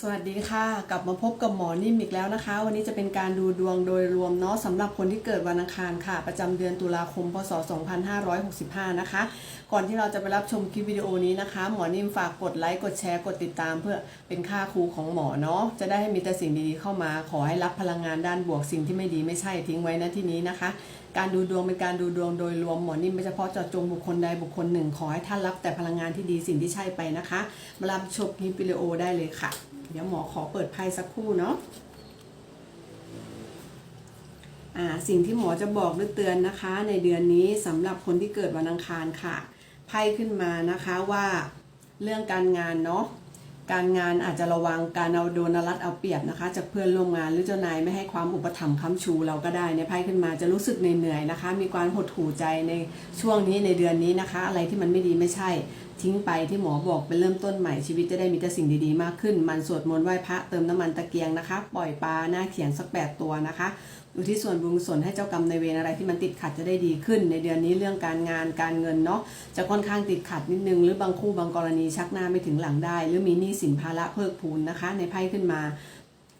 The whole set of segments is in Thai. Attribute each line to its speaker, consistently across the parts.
Speaker 1: สวัสดีค่ะ กลับมาพบกับหมอนิ่มอีกแล้วนะคะ วันนี้จะเป็นการดูดวงโดยรวมเนาะสำหรับคนที่เกิดวันอังคารค่ะ ประจำเดือนตุลาคมพศ 2565 นะคะ ก่อนที่เราจะไปรับชมคลิปวิดีโอนี้นะคะ หมอนิ่มฝากกดไลค์กดแชร์กดติดตาม เพื่อเป็นค่าครูของหมอเนาะจะได้ให้มีแต่สิ่งดีๆเข้ามา ขอให้รับพลังงานด้านบวกสิ่งที่ไม่ดีไม่ใช่ทิ้งไว้ณที่นี้นะคะ การดูดวงเป็นการดูดวงโดยรวมหมอนิ่มไม่เฉพาะเจาะจงบุคคลใดบุคคลหนึ่ง ขอให้ท่านรับแต่พลังงานที่ดีสิ่งที่ใช่ไปนะคะมารับชมคลิปวิดีโอได้เลยค่ะ เดี๋ยวหมอขอเปิดไพ่สักครู่เนาะอ่าสิ่งที่หมอจะบอกหรือเตือนนะคะ ในเดือนนี้สำหรับคนที่เกิดวันอังคารค่ะไพ่ขึ้นมานะคะว่าเรื่องการงานเนาะ การงานอาจจะระวังการเอาโดนเอารัดเอาเปรียบนะคะ จากเพื่อนร่วมงานหรือเจ้านายไม่ให้ความอุปถัมภ์ค้ำชูเราก็ได้ในไพ่ขึ้นมาจะรู้สึกเหนื่อยๆนะคะ มีความหดหู่ใจในช่วงนี้ในเดือนนี้นะคะ อะไรที่มันไม่ดีไม่ใช่ทิ้งไปที่หมอบอกเป็นเริ่มต้นใหม่ชีวิตจะได้มีแต่สิ่งดีๆมากขึ้น มันสวดมนต์ไหว้พระเติมน้ำมันตะเกียงนะคะ ปล่อยปลาหน้าเขียงสักแปดตัวนะคะอุทิศส่วนบุญกุศลให้เจ้ากรรมในเวรอะไรที่มันติดขัดจะได้ดีขึ้น ในเดือนนี้เรื่องการงานการเงินเนาะจะค่อนข้างติดขัดนิดนึง หรือบางคู่บางกรณีชักหน้าไม่ถึงหลังได้ หรือมีหนี้สินภาระเพิกพูนนะคะ ในไพ่ขึ้นมา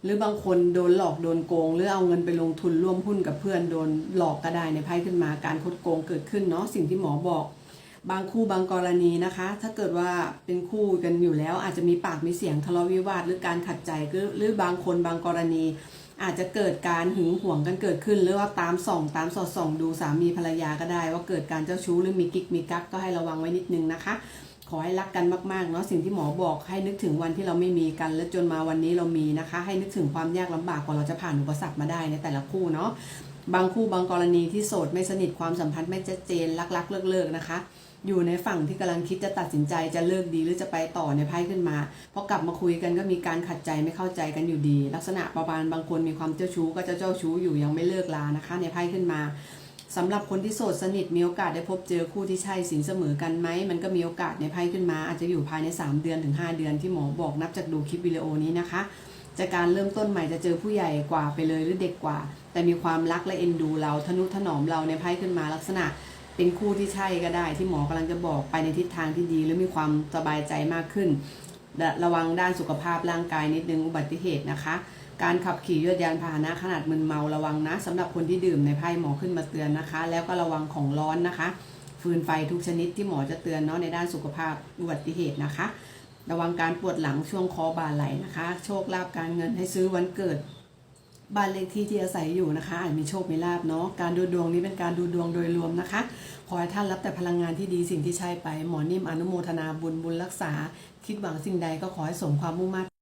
Speaker 1: หรือบางคนโดนหลอกโดนโกง หรือเอาเงินไปลงทุนร่วมหุ้นกับเพื่อนโดนหลอกก็ได้ในไพ่ขึ้นมาการคดโกงเกิดขึ้นเนาะสิ่งที่หมอบอก บางคู่บางกรณีนะคะ ถ้าเกิดว่าเป็นคู่กันอยู่แล้ว อาจจะมีปากมีเสียงทะเลาะวิวาทหรือการขัดใจหรือหรือบางคนบางกรณี อาจจะเกิดการหึงหวงกันเกิดขึ้น หรือว่าตามส่อง ตามสอดส่อง ดูสามีภรรยาก็ได้ ว่าเกิดการเจ้าชู้หรือมีกิ๊กมีกั๊กก็ให้ระวังไว้นิดนึงนะคะ ขอให้รักกันมากๆเนาะสิ่งที่หมอบอกให้นึกถึงวันที่เราไม่มีกัน และจนมาวันนี้เรามีนะคะ ให้นึกถึงความยากลำบากกว่าเราจะผ่านอุปสรรคมาได้ในแต่ละคู่เนาะบางคู่บางกรณีที่โสดไม่สนิทความสัมพันธ์ไม่ชัดเจนรักๆเลิกๆนะคะ อยู่ในฝั่งที่กำลังคิดจะตัดสินใจจะเลิกดีหรือจะไปต่อในไพ่ขึ้นมาพอกลับมาคุยกันก็มีการขัดใจไม่เข้าใจกันอยู่ดี ลักษณะประมาณบางคนมีความเจ้าชู้ก็จะเจ้าชู้อยู่ยังไม่เลิกลานะคะ ในไพ่ขึ้นมา สำหรับคนที่โสดสนิทมีโอกาสได้พบเจอคู่ที่ใช่สินเสมอกันไหม มันก็มีโอกาสในไพ่ขึ้นมา อาจจะอยู่ภายใน 3 เดือนถึง 5 เดือนที่หมอบอกนับจากดูคลิปวิดีโอนี้นะคะจากการเริ่มต้นใหม่จะเจอผู้ใหญ่กว่าไปเลยหรือเด็กกว่า แต่มีความรักและเอ็นดูเราทนุถนอมเราในไพ่ขึ้นมาลักษณะ เป็นคู่ที่ใช่ก็ได้ ที่หมอกำลังจะบอกไปในทิศทางที่ดี หรือมีความสบายใจมากขึ้น ระวังด้านสุขภาพร่างกายนิดนึงอุบัติเหตุนะคะ การขับขี่ยวดยานพาหนะขนาดมึนเมาระวังนะสำหรับคนที่ดื่มในไพ่หมอขึ้นมาเตือนนะคะ แล้วก็ระวังของร้อนนะคะ ฟืนไฟทุกชนิดที่หมอจะเตือนเนาะในด้านสุขภาพอุบัติเหตุนะคะ ระวังการปวดหลังช่วงคอบ่าไหลนะคะ โชคลาภการเงินให้ซื้อวันเกิด บ้านเลขที่ที่อาศัยอยู่นะคะอาจมีโชคมีลาบเนาะการดูดวงนี้เป็นการดูดวงโดยรวมนะคะ ขอให้ท่านรับแต่พลังงานที่ดีสิ่งที่ใช่ไป หมอนิ่มอนุโมทนาบุญบุญรักษา คิดหวังสิ่งใดก็ขอให้สมความมุ่งมั่น